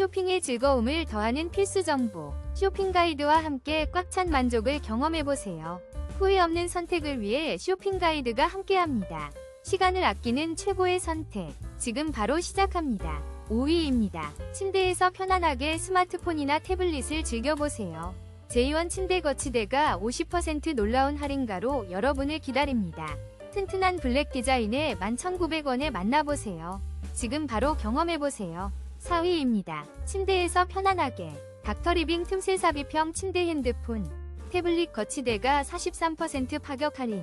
쇼핑의 즐거움을 더하는 필수 정보. 쇼핑 가이드와 함께 꽉 찬 만족을 경험해보세요. 후회 없는 선택을 위해 쇼핑 가이드가 함께합니다. 시간을 아끼는 최고의 선택. 지금 바로 시작합니다. 5위입니다. 침대에서 편안하게 스마트폰이나 태블릿을 즐겨보세요. 제2원 침대 거치대가 50% 놀라운 할인가로 여러분을 기다립니다. 튼튼한 블랙 디자인에 11,900원에 만나보세요. 지금 바로 경험해보세요. 4위입니다. 침대에서 편안하게 닥터리빙 틈새 삽입형 침대 핸드폰 태블릿 거치대가 43% 파격 할인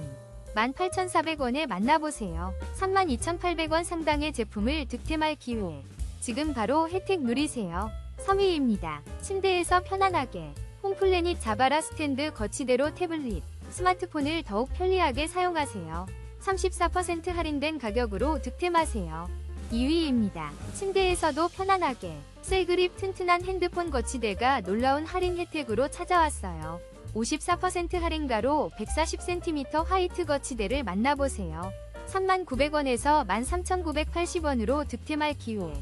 18,400원에 만나보세요. 32,800원 상당의 제품을 득템할 기회 지금 바로 혜택 누리세요. 3위입니다. 침대에서 편안하게 홈플래닛 자바라 스탠드 거치대로 태블릿 스마트폰을 더욱 편리하게 사용하세요. 34% 할인된 가격으로 득템하세요. 2위입니다. 침대에서도 편안하게 셀그립 튼튼한 핸드폰 거치대가 놀라운 할인 혜택으로 찾아왔어요. 54% 할인가로 140cm 화이트 거치대를 만나보세요. 39,900원에서 13,980원으로 득템할 기회.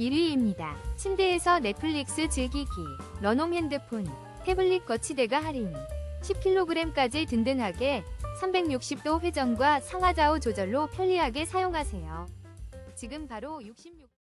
1위입니다. 침대에서 넷플릭스 즐기기, 러놈 핸드폰, 태블릿 거치대가 할인. 10kg까지 든든하게 360도 회전과 상하좌우 조절로 편리하게 사용하세요. 지금 바로 66